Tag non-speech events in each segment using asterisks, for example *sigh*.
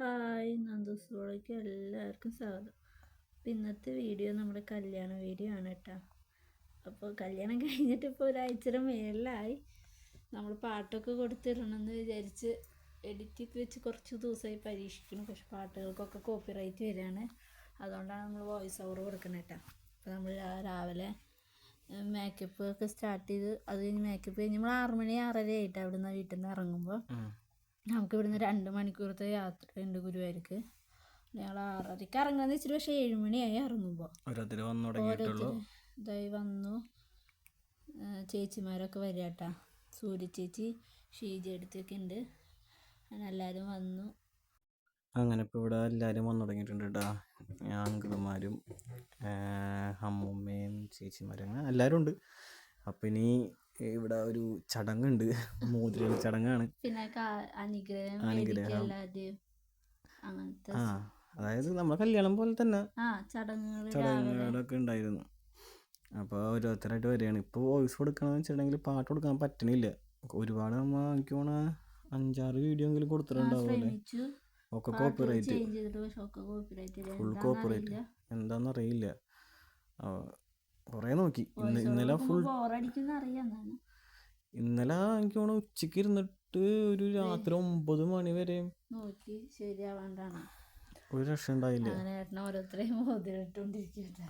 Hi നന്ദുസോളയ്ക്ക് എല്ലാവർക്കും സ്വാഗതം. അപ്പം ഇന്നത്തെ വീഡിയോ നമ്മുടെ കല്യാണ വീഡിയോ ആണ് കേട്ടോ അപ്പോൾ കല്യാണം കഴിഞ്ഞിട്ട് ഇപ്പോൾ ഒരാഴ്ചയുടെ മേളിലായി. നമ്മൾ പാട്ടൊക്കെ കൊടുത്തിടണമെന്ന് വിചാരിച്ച് എഡിറ്റ് വെച്ച് കുറച്ച് ദിവസമായി പരീക്ഷിക്കണം പക്ഷെ പാട്ടുകൾക്കൊക്കെ കോപ്പിറൈറ്റ് വരികയാണ് അതുകൊണ്ടാണ് നമ്മൾ വോയിസ് ഓവർ കൊടുക്കുന്നത് കേട്ടോ അപ്പോൾ നമ്മൾ രാവിലെ മേക്കപ്പ് ഒക്കെ സ്റ്റാർട്ട് ചെയ്ത് അത് കഴിഞ്ഞ് മേക്കപ്പ് കഴിഞ്ഞ് നമ്മൾ ആറുമണി ആറര ആയിട്ട് അവിടെ നിന്ന് വീട്ടിൽ നിന്ന് ഇറങ്ങുമ്പോൾ നമുക്ക് ഇവിടുന്ന് രണ്ട് മണിക്കൂറത്തെ യാത്രയുണ്ട് ഗുരുവായൂർക്ക്. ഞങ്ങൾ ആറരയ്ക്ക് ഇറങ്ങാന്ന് വെച്ചിട്ട് പക്ഷേ ഏഴുമണിയായി ഇറങ്ങുമ്പോൾ ഓരോരുത്തർ ഇതായി വന്നു. ചേച്ചിമാരൊക്കെ വരിക കേട്ടാ സൂര്യ ചേച്ചി ഷീജ എടുത്തൊക്കെ ഉണ്ട്. അങ്ങനെ എല്ലാവരും വന്നു. അങ്ങനെ ഇപ്പോൾ ഇവിടെ എല്ലാവരും വന്നു തുടങ്ങിയിട്ടുണ്ട് കേട്ടോ അങ്കിളുമാരും അമ്മൂമ്മയും ചേച്ചിമാരും അങ്ങനെ എല്ലാവരും ഉണ്ട്. അപ്പം ഇനി ഇവിടെ ഒരു ചടങ്ങുണ്ട്. മോതിര ചടങ്ങാണ്. അനുഗ്രഹം ആ അതായത് നമ്മളെ കല്യാണം പോലെ തന്നെ. ചടങ്ങുകളൊക്കെ ഉണ്ടായിരുന്നു. അപ്പോൾ ഓരോരുത്തരായിട്ട് വരികയാണ്. ഇപ്പോൾ വോയിസ് കൊടുക്കണമെന്ന് വെച്ചിട്ടുണ്ടെങ്കിൽ പാട്ട് കൊടുക്കാൻ പറ്റണില്ല. ഒരുപാട് നമ്മൾ എനിക്ക് പോണ അഞ്ചാറ് വീഡിയോ എങ്കിലും കൊടുത്തിട്ടുണ്ടാവുമല്ലേ ഒക്കെ കോപ്പിറൈറ്റ് ഫുൾ കോപ്പറേറ്റ് എന്താണെന്നറിയില്ല കുറേ നോക്കി. ഇന്ന് ഇന്നലെ ഫുൾ ഇന്നലെ എനിക്ക് തോന്നുന്നു ഉച്ചയ്ക്ക് ഇരുന്നിട്ട് ഒരു രാത്രി ഒമ്പത് മണി വരെ ഒരു രക്ഷ ഉണ്ടായില്ലേ?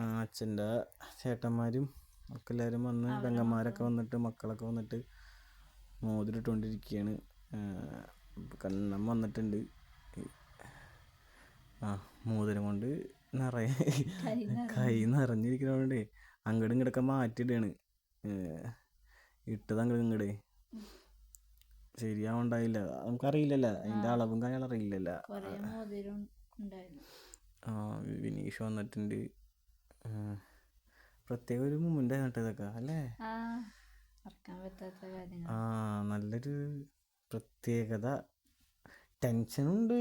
ആ അച്ഛന്റെ ചേട്ടന്മാരും ഒക്കെ എല്ലാവരും വന്ന് പെങ്ങന്മാരൊക്കെ വന്നിട്ട് മക്കളൊക്കെ വന്നിട്ട് മോതിരിട്ടുകൊണ്ടിരിക്കുകയാണ് കണ്ണം വന്നിട്ടുണ്ട്. ആ മോതിരം കൊണ്ട് നിറയെ കൈ നിറഞ്ഞിരിക്കണോണ്ടേ. അങ്ങടും കിടക്കാൻ മാറ്റിയിടാണ്. ഇട്ടത് അങ്ങടും ഇങ്ങോട്ട് ശരിയാവുണ്ടായില്ല. നമുക്കറിയില്ലല്ലോ. അതിന്റെ അളവും കാര്യങ്ങളും അറിയില്ലല്ലോ. ആ. വിനീഷ് വന്നിട്ടുണ്ട്. പ്രത്യേക ഒരു മൂമെന്റ് കേട്ടോ ഇതൊക്കെ അല്ലേ? ആ നല്ലൊരു പ്രത്യേകത. ടെൻഷനുണ്ട്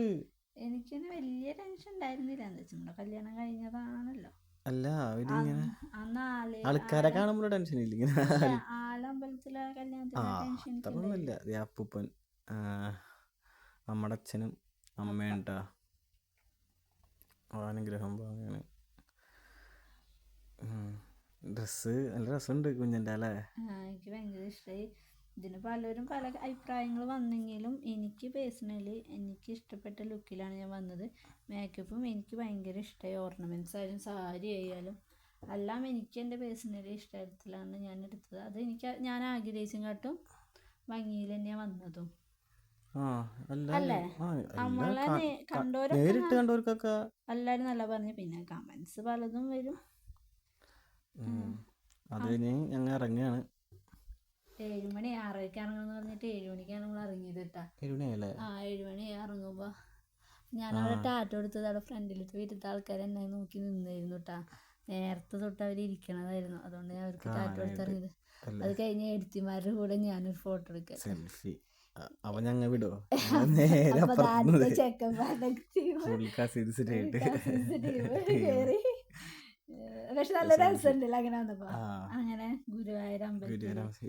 എനിക്കിന് വലിയ ടെൻഷൻ ഉണ്ടായിരുന്നില്ല. എന്താ വെച്ചാൽ നമ്മുടെ കല്യാണം കഴിഞ്ഞതാണല്ലോ. അല്ല അവരിങ്ങനെ ആൾക്കാരെ കാണുമ്പോൾ ടെൻഷൻ ഇല്ല? അത്രയൊന്നുമില്ല അപ്പൂപ്പൻ നമ്മുടെ അച്ഛനും അമ്മയും അനുഗ്രഹം ഭാഗമാണ് ഡ്രസ്സ് നല്ല രസമുണ്ട് കുഞ്ഞിന്റെ അല്ലേ? എനിക്ക് ഭയങ്കര ഇഷ്ടമായി ഇതിന് പലരും പല അഭിപ്രായങ്ങൾ വന്നെങ്കിലും എനിക്ക് പേഴ്സണലി എനിക്ക് ഇഷ്ടപ്പെട്ട ലുക്കിലാണ് ഞാൻ വന്നത്. മേക്കപ്പും എനിക്ക് ഭയങ്കര ഇഷ്ടമായി ഓർണമെന്റ്സ് ആയാലും സാരി ആയാലും. എല്ലാം എനിക്ക് എന്റെ പേഴ്സണലി ഇഷ്ടത്തിലാണ് ഞാൻ എടുത്തത്. അത് എനിക്ക് ഞാൻ ആഗ്രഹിച്ചും കാട്ടും ഭംഗിയിൽ തന്നെയാണ് വന്നതും. കണ്ടവർക്കൊക്കെ എല്ലാവരും നല്ല പറഞ്ഞു. പിന്നെ കമന്റ്സ് പലതും വരും. അത് ഞങ്ങൾ ഇറങ്ങുകയാണ്. ഏഴ് മണി ആറരയ്ക്ക് ഇറങ്ങണമെന്ന് പറഞ്ഞിട്ട് ഏഴ് മണിക്കാണ് നമ്മൾ ഇറങ്ങിയത് കേട്ടാ. ആ ഏഴ് മണി ഇറങ്ങുമ്പോൾ ഞാനവിടെ ടാറ്റ കൊടുത്തത് അവിടെ ഫ്രണ്ടിലത്തെ വീട്ടിലത്തെ ആൾക്കാർ എന്നെ നോക്കി നിന്നായിരുന്നു കേട്ടാ. നേരത്തെ തൊട്ട് അവർ ഇരിക്കണതായിരുന്നു. അതുകൊണ്ട് ഞാൻ അവർക്ക് ടാറ്റ കൊടുത്തിറങ്ങിയത്? അത് കഴിഞ്ഞ് എഴുത്തിമാരുടെ കൂടെ ഞാനൊരു ഫോട്ടോ എടുക്കാം സെൽഫി അപ്പൊ ഞങ്ങ വിടോ? *laughs* ഞങ്ങൾ നേരെ *laughs* പക്ഷെ നല്ല രസമുണ്ടല്ലോ അങ്ങനെ വന്നപ്പോ. അങ്ങനെ ഗുരുവായൂർ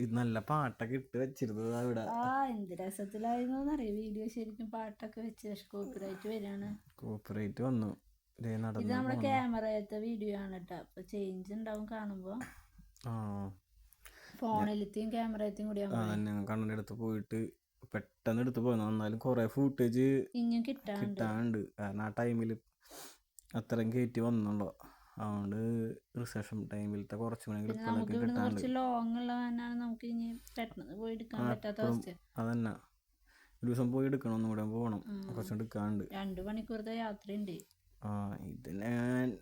ഇത് നല്ല പാട്ടൊക്കെ ഇട്ട് വെച്ചിരുന്നത് അവിടെ ആ എന്ത് രസത്തിലായിരുന്നു എന്നറിയാം? വീഡിയോ ശരിക്കും പാട്ടൊക്കെ വെച്ച്. പക്ഷെ കോപ്പിറൈറ്റ് വരാണ്. കോപ്പറേറ്റ് വന്നു. ഇത് നടന്നു നമ്മുടെ ക്യാമറയത്തെ വീഡിയോ ആണ് കേട്ടോ അപ്പൊ ചേഞ്ച് ഉണ്ടാവും കാണുമ്പോ. ആ. ഫോണിലത്തെയും ക്യാമറയത്തെയും കൂടി ആ ഞങ്ങൾ കണ്ണന്റെ അടുത്ത് പോയിട്ട് പെട്ടെന്ന് എടുത്തു പോയി എന്നാലും കുറെ ഫൂട്ടേജ് കിട്ടാണ്ട്. കാരണം ആ ടൈമിൽ അത്രയും കയറ്റി വന്നുള്ളൂ അതുകൊണ്ട് റിസപ്ഷൻ ടൈമിലത്തെ കുറച്ച് ലോങ് നമുക്ക് ഇനി പെട്ടെന്ന് പോയി എടുക്കാൻ പറ്റാത്ത അവസ്ഥ അതന്നെ. ഒരു ദിവസം പോയി എടുക്കണം ഒന്നും കൂടെ പോകണം കുറച്ചും എടുക്കാണ്ട്. രണ്ട് മണിക്കൂറത്തെ യാത്രയുണ്ട്. ആ ഇത് ഞാൻ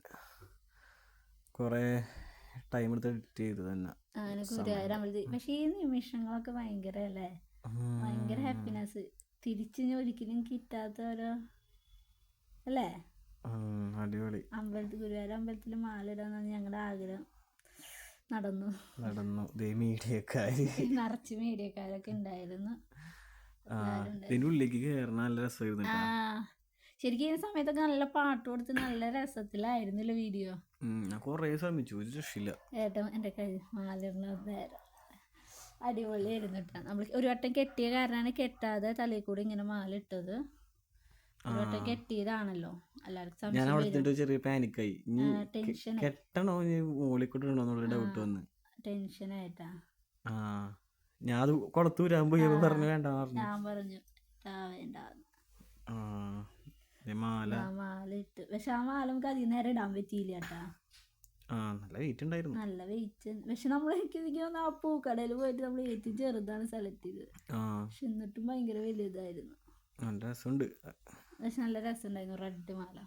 കുറേ ടൈം എടുത്ത് എഡിറ്റ് ചെയ്തു തന്നെ. പക്ഷേ ഈ നിമിഷങ്ങളൊക്കെ ഭയങ്കര അല്ലേ? ഭയങ്കര ഹാപ്പിനെസ് തിരിച്ച് ഒരിക്കലും കിട്ടാത്ത ഓരോ അല്ലേ? അടിപൊളി. അമ്പലത്തിൽ ഗുരുവായൂർ അമ്പലത്തിൽ മാലിടാന്നാണ് ഞങ്ങളുടെ ആഗ്രഹം നടന്നു. നടന്നു. മീഡിയക്കാര്. നിറച്ച് മീഡിയക്കാരൊക്കെ ഉണ്ടായിരുന്നു. ഉള്ളിലേക്ക് കയറണ നല്ല രസമായിരുന്നു ശരിക്കും ഈ സമയത്തൊക്കെ നല്ല പാട്ട് കൊടുത്ത് നല്ല രസത്തിലായിരുന്നില്ല വീഡിയോ? കൊറേ ശ്രമിച്ചു രക്ഷയില്ല. ഏട്ടൻ എന്റെ കൈ നേരം അടിപൊളിയായിരുന്നു കേട്ടോ. നമ്മൾ ഒരു വട്ടം കെട്ടിയ കാരണമാണ് കെട്ടാതെ തലയിൽ കൂടി ഇങ്ങനെ മാലിട്ടത് ഒരു കെട്ടിയതാണല്ലോ. എല്ലാവർക്കും ഞാൻ അവിടെ ചെറിയ പാനിക്കായി ടെൻഷൻ കെട്ടണോ എന്നുള്ള ഡൗട്ട് വന്ന്. ആ ഞാൻ അത് പറഞ്ഞു വേണ്ട പറഞ്ഞു. ഞാൻ പറഞ്ഞു വേണ്ട മാല ആ മാല ഇട്ട്. പക്ഷെ ആ മാല നമുക്ക് അധികം നേരം ഇടാൻ പറ്റിയില്ല കേട്ടാ. ആ നല്ല വെയിറ്റ് ഉണ്ടായിരുന്നു. നല്ല വെയിറ്റ് പക്ഷെ നമ്മൾ എനിക്ക് എനിക്ക് തോന്നുന്നു ആ പൂക്കടയിൽ പോയിട്ട് നമ്മൾ ഏറ്റവും ചെറുതാണ് സെലക്ട് ചെയ്തത് പക്ഷെ എന്നിട്ടും ഭയങ്കര വലുതായിരുന്നു. നല്ല രസമുണ്ട്. പക്ഷെ നല്ല രസമുണ്ടായിരുന്നു റെഡ് മാല.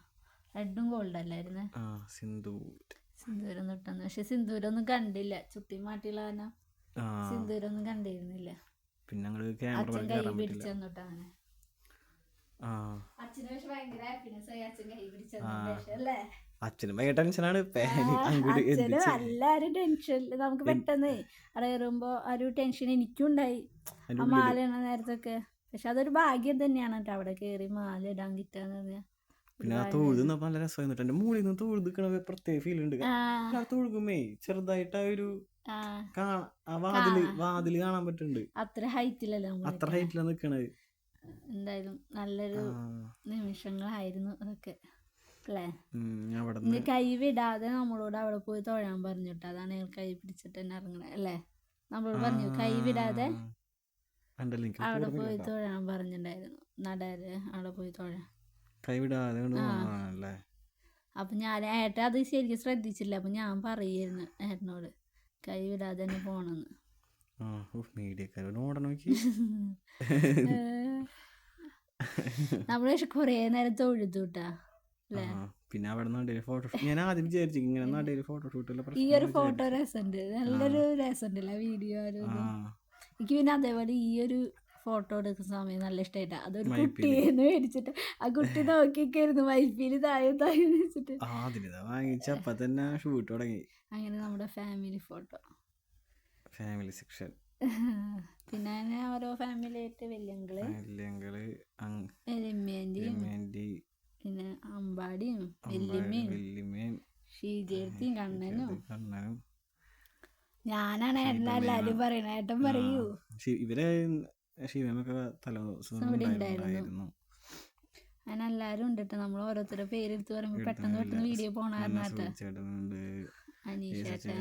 റെഡും ഗോൾഡ് അല്ലായിരുന്നു? സിന്ദൂരം. തൊട്ടെന്ന് പക്ഷെ സിന്ദൂരൊന്നും കണ്ടില്ല. ചുട്ടി മാട്ടിയുള്ള കാരണം സിന്ദൂരൊന്നും കണ്ടിരുന്നില്ല. പിന്നെ അച്ഛൻ കൈ പിടിച്ചു പറ്റില്ല തന്നിട്ട് അങ്ങനെ. ആ അച്ഛന് ഭയങ്കര ടെൻഷനാണ് എല്ലാരും ടെൻഷൻ നമുക്ക് പെട്ടെന്ന് അവിടെ കയറുമ്പോ ആ ഒരു ടെൻഷൻ എനിക്കും ഉണ്ടായി. ആ മാല ഇടണ നേരത്തൊക്കെ. പക്ഷെ അതൊരു ഭാഗ്യം തന്നെയാണ് കേട്ടോ. അവിടെ കയറി മാല ഇടാൻ കിട്ടാന്ന് പറഞ്ഞാൽ പിന്നെ ആ തൊഴുത് നല്ല രസമായിരുന്നു എന്റെ മുകളിൽ നിന്ന് തൊഴുത് നിൽക്കണ പ്രത്യേക ഫീൽ ഉണ്ട്. ആ. തൊഴുകുമേ ചെറുതായിട്ട് ആ ഒരു വാതിൽ വാതിൽ കാണാൻ പറ്റുന്നുണ്ട്. അത്ര ഹൈറ്റിലല്ല അത്ര ഹൈറ്റിലാണ് നിക്കണത്. എന്തായാലും നല്ലൊരു നിമിഷങ്ങളായിരുന്നു അതൊക്കെ. അല്ലേ? ഇനി കൈ വിടാതെ നമ്മളോട് അവിടെ പോയി തൊഴാൻ പറഞ്ഞിട്ട് അതാണ് ഞങ്ങൾ കൈ പിടിച്ചിട്ട് തന്നെ ഇറങ്ങണേ. അല്ലേ? നമ്മളോട് പറഞ്ഞു കൈ വിടാതെ അവിടെ പോയി. തൊഴാൻ പറഞ്ഞിട്ടുണ്ടായിരുന്നു നടര് അവിടെ പോയി തൊഴാൻ. കൈവിടാതെ അപ്പം ഞാൻ ഏട്ടാ അത് ശരിക്കും ശ്രദ്ധിച്ചില്ല. അപ്പൊ ഞാൻ പറയായിരുന്നു ഏട്ടനോട് കൈവിടാതെ തന്നെ പോണെന്ന്. ആ മീഡിയക്കാരോട് ഓടണം നോക്കി. നമ്മൾ പക്ഷെ കുറേ നേരം പിന്നെ അവിടെ നടയിൽ ഫോട്ടോ ഞാൻ ആദ്യം വിചാരിച്ചു ഇങ്ങനെ നടയിൽ ഫോട്ടോഷൂട്ടുള്ള ഈ ഒരു ഫോട്ടോ രസമുണ്ട് നല്ലൊരു രസമുണ്ടല്ലോ വീഡിയോ എനിക്ക് പിന്നെ അതേപോലെ ഈ ഒരു ഫോട്ടോ എടുക്കുന്ന സമയം നല്ല ഇഷ്ടമായിട്ടാ അതൊരു. കുട്ടിയെന്ന് മേടിച്ചിട്ട് ആ കുട്ടി നോക്കിക്കായിരുന്നു വൈഫിൽ താഴെ താഴെ വെച്ചിട്ട്. തന്നെ ഷൂട്ട് തുടങ്ങി. അങ്ങനെ നമ്മുടെ ഫാമിലി ഫോട്ടോ ഫാമിലി സെക്ഷൻ *laughs* പിന്നെ ഓരോ ഫാമിലി ആയിട്ട് വല്യങ്കൾ രമ്യാന്റെയും പിന്നെ അമ്പാടിയും വല്യമ്മയും ഷീജേർത്തിയും കണ്ണനും. കണ്ണനും. ഞാനാണ് ഏട്ടനെ എല്ലാരും പറയണ ഏട്ടൻ പറയൂ. ഇവരെ ശിവമൊക്കെ അങ്ങനെ എല്ലാരും ഉണ്ട് കേട്ടോ നമ്മൾ ഓരോരുത്തരുടെ പേരെടുത്ത് പറയുമ്പോ പെട്ടെന്ന് പെട്ടെന്ന് വീഡിയോ പോണായിരുന്നു അനീഷ് ചേച്ചി ആ.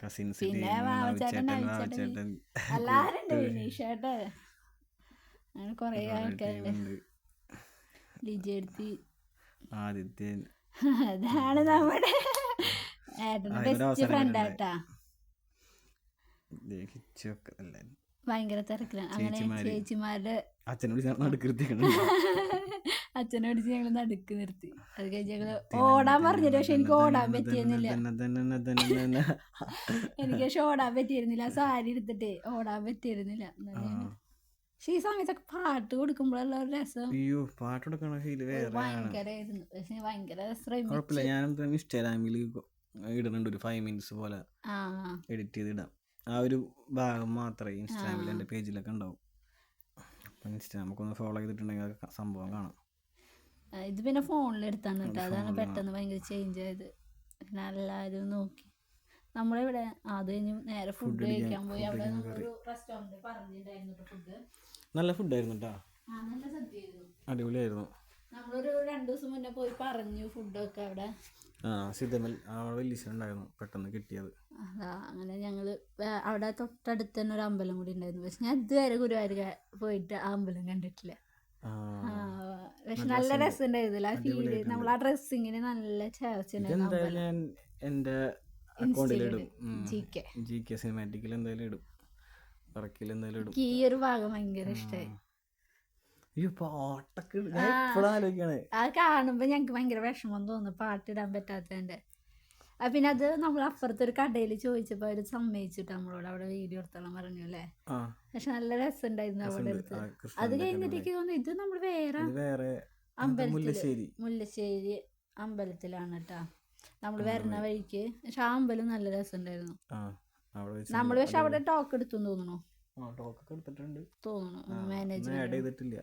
കസിൻസ് പിന്നെ മാമച്ചേട്ടൻ എല്ലാരും ഉണ്ട് വിനീഷേട്ടൻ അങ്ങനെ കൊറേ ആൾക്കാരുണ്ട്. ലിജെടുത്തി ആദിത്യൻ. അതാണ് നമ്മുടെ ബെസ്റ്റ് ഫ്രണ്ട്? ആട്ടാ. ഭയങ്കര തിരക്കിലാണ്. അങ്ങനെ ചേച്ചിമാര്. ചേച്ചിമാരുടെ അച്ഛനോട് ഞാൻ നടുക്കൃത്തിക്കണം *laughs* അച്ഛനെ പിടിച്ച് ഞങ്ങൾ നടുക്ക് നിർത്തി. അത് കഴിഞ്ഞ് ഞങ്ങൾ ഓടാൻ പറഞ്ഞിട്ട് പക്ഷെ എനിക്ക് ഓടാൻ പറ്റിയിരുന്നില്ല. എനിക്ക് പക്ഷെ ഓടാൻ പറ്റിയിരുന്നില്ല. സാരി എടുത്തിട്ട് ഓടാൻ പറ്റിയിരുന്നില്ല. പക്ഷെ ഈ സമയത്തൊക്കെ പാട്ട് കൊടുക്കുമ്പോഴുള്ള ഒരു രസം. അയ്യോ പാട്ടെടുക്കണ ഫീൽ വേറെ ഭയങ്കരമായിരുന്നു പക്ഷെ ഭയങ്കര കുഴപ്പമില്ല ഞാൻ ഇൻസ്റ്റാഗ്രാമിൽ ഇടുന്നുണ്ട് ഒരു ഫൈവ് മിനിറ്റ്സ് പോലെ എഡിറ്റ് ചെയ്ത് ഇടാം. ആ ഒരു ഭാഗം മാത്രമേ ഇൻസ്റ്റാഗ്രാമിൽ എന്റെ പേജിലൊക്കെ ഉണ്ടാവും. അപ്പം ഇൻസ്റ്റാ നമുക്കൊന്ന് ഫോളോ ചെയ്തിട്ടുണ്ടെങ്കിൽ അത് സംഭവം കാണാം. ഇത് പിന്നെ ഫോണിൽ എടുത്താണ് കേട്ടോ. അതാണ് പെട്ടെന്ന് ഭയങ്കര ചേഞ്ച് ആയത്. പിന്നെ എല്ലാവരും നോക്കി. നമ്മളിവിടെ അത് കഴിഞ്ഞ് നേരെ ഫുഡ് കഴിക്കാൻ പോയി. അവിടെ നമ്മളൊരു റെസ്റ്റോറന്റ് പറഞ്ഞിട്ടുണ്ടായിരുന്നു ഫുഡ് നല്ല ഫുഡായിരുന്നു കേട്ടോ നല്ല സദ്യയായിരുന്നു അടിപൊളിയായിരുന്നു. നമ്മളൊരു രണ്ടു ദിവസം മുന്നേ പോയി പറഞ്ഞു ഫുഡൊക്കെ അവിടെ. ആ സിദ്ധമൽ അവിടെ വലിയ ഉണ്ടായിരുന്നു പെട്ടെന്ന് കിട്ടിയത്. അതാ അങ്ങനെ ഞങ്ങൾ അവിടെ തൊട്ടടുത്ത് തന്നെ ഒരു അമ്പലം കൂടി ഉണ്ടായിരുന്നു. പക്ഷെ ഞാൻ ഇതുവരെ ഗുരുവായൂർ പോയിട്ട് ആ അമ്പലം കണ്ടിട്ടില്ല. പക്ഷെ നല്ല രസമുണ്ടായിരുന്നില്ല ആ ഫീൽ നമ്മൾ ആ ഡ്രസ്സിങ്ങിന് നല്ല ചേർച്ച ഞാൻ എന്റെ അക്കൗണ്ടിലിടും ജി കെ ജി കെ സിനിമാറ്റിക്കിൽ എന്തായാലും ഇടും. പറക്കിൽ എന്തായാലും ഇടും. ഈ ഒരു ഭാഗം ഭയങ്കര ഇഷ്ടമായി പാട്ടൊക്കെ ഞങ്ങക്ക് എപ്പോഴും ആലോചിക്കണേ. ഭയങ്കര വിഷമം തോന്നുന്നു പാട്ടിടാൻ പറ്റാത്തതിന്റെ. പിന്നെ അത് നമ്മൾ അപ്പുറത്തെ ഒരു കടയിൽ ചോദിച്ചപ്പോ അവർ സമ്മതിച്ചിട്ട് നമ്മളോട് അവിടെ വീഡിയോ എടുത്തോളം പറഞ്ഞു അല്ലേ? പക്ഷെ നല്ല രസമുണ്ടായിരുന്നു അവിടെ ആ, അത് കഴിഞ്ഞിട്ടേക്ക് കഴിഞ്ഞിട്ട് എനിക്ക് തോന്നുന്നു ഇത് നമ്മൾ വേറെ അമ്പലത്തിൽ. മുല്ലശ്ശേരി. അമ്പലത്തിലാണ് കേട്ടാ. നമ്മൾ വരുന്ന വഴിക്ക്. പക്ഷെ ആ അമ്പലം നല്ല രസമുണ്ടായിരുന്നു ഉണ്ടായിരുന്നു നമ്മൾ നമ്മൾ പക്ഷെ അവിടെ ടോക്ക് എടുത്തു തോന്നുന്നു. ടോക്കൊക്കെ എടുത്തിട്ടുണ്ട്. തോന്നുന്നു. ആഡ് ചെയ്തിട്ടില്ല.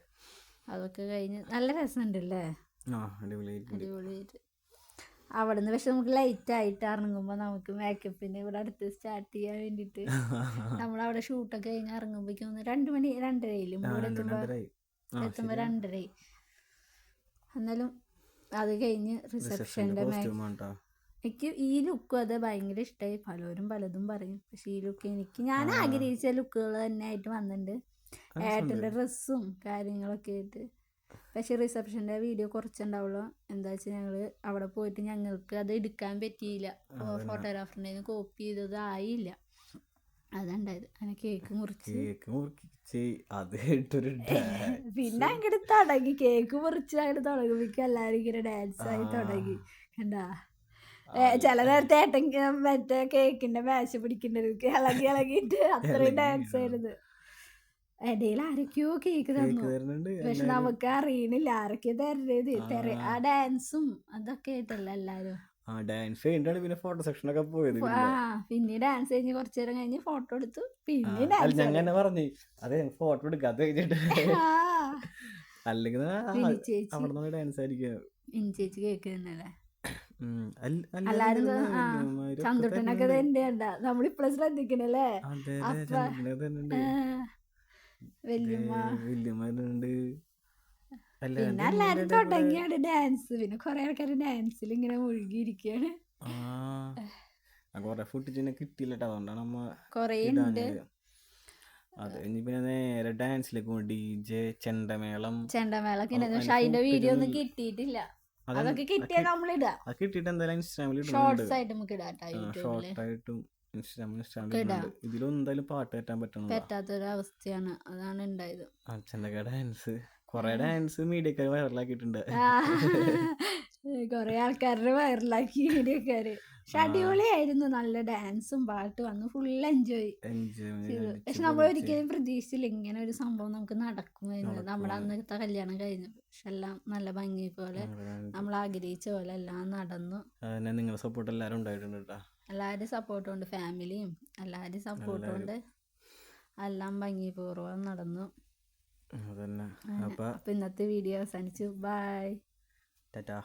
അതൊക്കെ കഴിഞ്ഞ് നല്ല ആ അടിപൊളിയായിട്ടുണ്ട്. അടിപൊളിയായിട്ട്. അവിടെ നിന്ന് പക്ഷെ നമുക്ക് ലൈറ്റ് ആയിട്ട് ഇറങ്ങുമ്പോൾ നമുക്ക് മേക്കപ്പിന് ഇവിടെ അടുത്ത് സ്റ്റാർട്ട് ചെയ്യാൻ വേണ്ടിയിട്ട് *laughs* നമ്മളവിടെ ഷൂട്ടൊക്കെ കഴിഞ്ഞ് ഇറങ്ങുമ്പോഴേക്കും ഒന്ന് രണ്ട് മണി രണ്ടരയിലും ഇവിടെ എത്തുമ്പോൾ എത്തുമ്പോൾ. രണ്ടരയായി. എന്നാലും അത് കഴിഞ്ഞ് റിസപ്ഷന്റെ എനിക്ക് ഈ ലുക്കും അത് ഭയങ്കര ഇഷ്ടമായി പലരും പലതും പറയും. പക്ഷെ ഈ ലുക്ക് എനിക്ക് ഞാൻ ആഗ്രഹിച്ച ലുക്കുകൾ തന്നെ ആയിട്ട് വന്നിട്ടുണ്ട് ഏട്ടന്റെ ഡ്രസ്സും കാര്യങ്ങളൊക്കെ ആയിട്ട്. പക്ഷെ റിസപ്ഷന്റെ വീഡിയോ കുറച്ചുണ്ടാവുള്ളൂ. എന്താ വെച്ചാൽ ഞങ്ങൾ അവിടെ പോയിട്ട് ഞങ്ങൾക്ക് അത് എടുക്കാൻ പറ്റിയില്ല. ഫോട്ടോഗ്രാഫറിന്റെ കോപ്പി ചെയ്തത് ആയില്ല. അതുണ്ടായത്. അങ്ങനെ കേക്ക് മുറിച്ച്. കേക്ക് മുറിച്ച് അത്. *laughs* പിന്നെ അങ്ങോട്ട് തുടങ്ങി. കേക്ക് മുറിച്ച് അങ്ങോട്ട് തുടങ്ങുമ്പോഴേക്കും എല്ലാവരും ഇങ്ങനെ ഡാൻസ് ആയി തുടങ്ങി. കണ്ടാ? ചില നേരത്തെ ഏട്ടൻ മറ്റേ കേക്കിന്റെ മേശ പിടിക്കേണ്ടത് ഇളകി ഇളകിട്ട് അത്രയും ഡാൻസ് ആയിരുന്നു ഇടയിൽ ആരൊക്കെയോ കേക്ക് തന്നു. പക്ഷെ നമുക്ക് അറിയണില്ല. ആരൊക്കെ തരരുത്. തെര- ആ ഡാൻസും അതൊക്കെ ആയിട്ടല്ല എല്ലാരും. ആ ഡാൻസ് കഴിഞ്ഞിട്ടാണ് പിന്നെ ഫോട്ടോ സെക്ഷൻ ഒക്കെ പോയത് പിന്നെ. ഡാൻസ് കഴിഞ്ഞ് കുറച്ചു നേരം കഴിഞ്ഞ് ഫോട്ടോ എടുത്തു. പിന്നെ ഞങ്ങൾ തന്നെ പറഞ്ഞു അതെ ഫോട്ടോ എടുക്കാം അത് കഴിഞ്ഞിട്ട്. അല്ലെങ്കിൽ ഡാൻസ് ആയിരിക്കും ചേച്ചി കേക്ക് തന്നല്ലേ? ചന്തുട്ടനൊക്കെ. തന്നെ ശ്രദ്ധിക്കണല്ലേ? പിന്നെ എല്ലാരും തുടങ്ങിയാണ് ഡാൻസ് പിന്നെ കൊറേ ആൾക്കാർ ഡാൻസിൽ ഇങ്ങനെ മുഴുകിയിരിക്കാണ്. കൊറേ ഫുട്ടേജിനെ കിട്ടിയില്ല ട്ടോ. അതുകൊണ്ടാണ് നമ്മ കൊറേ ഉണ്ട്. അത് കഴിഞ്ഞ് പിന്നെ നേരെ ഡാൻസിലേക്ക് ഡി ജെ ചെണ്ടമേളം. ചെണ്ടമേളം പിന്നെ പക്ഷെ അതിന്റെ വീഡിയോ ഒന്നും കിട്ടിയിട്ടില്ല. അതൊക്കെ കിട്ടിയാൽ നമ്മളിടാ അത് കിട്ടിയിട്ട് എന്തായാലും ഇൻസ്റ്റാഗ്രാമിൽ ഇടുന്നുണ്ട്. ഷോർട്സ് ആയിട്ട് നമുക്ക് ഇടാട്ടോ യൂട്യൂബിൽ ഷോർട്ടായിട്ടും ഇൻസ്റ്റാഗ്രാമിൽ ഇൻസ്റ്റാഗ്രാമിൽ ഒക്കെ ഇടാം. ഇടുന്നുണ്ട്. ഇതിലും എന്തായാലും പാട്ട് കയറ്റാൻ പറ്റണം പറ്റാത്തൊരു അവസ്ഥയാണ് അതാണ് ഉണ്ടായത് അച്ഛന്റെ ഡാൻസ് കൊറേ ഡാൻസ് മീഡിയക്കാർ വൈറലാക്കിയിട്ടുണ്ട് കൊറേ ആൾക്കാരുടെ വൈറലാക്കി വീഡിയോക്കാര് പക്ഷെ അടിപൊളിയായിരുന്നു. നല്ല ഡാൻസും പാട്ടും അന്ന് ഫുൾ എൻജോയ് ചെയ്തു. പക്ഷെ നമ്മൾ ഒരിക്കലും പ്രതീക്ഷിച്ചില്ല ഇങ്ങനെ ഒരു സംഭവം നമുക്ക് നടക്കും നമ്മുടെ അന്നത്തെ കല്യാണം കഴിഞ്ഞു. പക്ഷെ എല്ലാം നല്ല ഭംഗി പോലെ നമ്മൾ ആഗ്രഹിച്ച പോലെ എല്ലാം നടന്നു. നിങ്ങളെ നിങ്ങളുടെ സപ്പോർട്ട് എല്ലാവരും ഉണ്ടായിട്ടുണ്ട് കേട്ടോ. എല്ലാവരും സപ്പോർട്ടും ഉണ്ട്. ഫാമിലിയും എല്ലാവരും സപ്പോർട്ടും ഉണ്ട്. എല്ലാം ഭംഗി ഭംഗിപൂർവം നടന്നു. അതന്നെ. അപ്പൊ ഇന്നത്തെ വീഡിയോ അവസാനിച്ചു. Bye tata.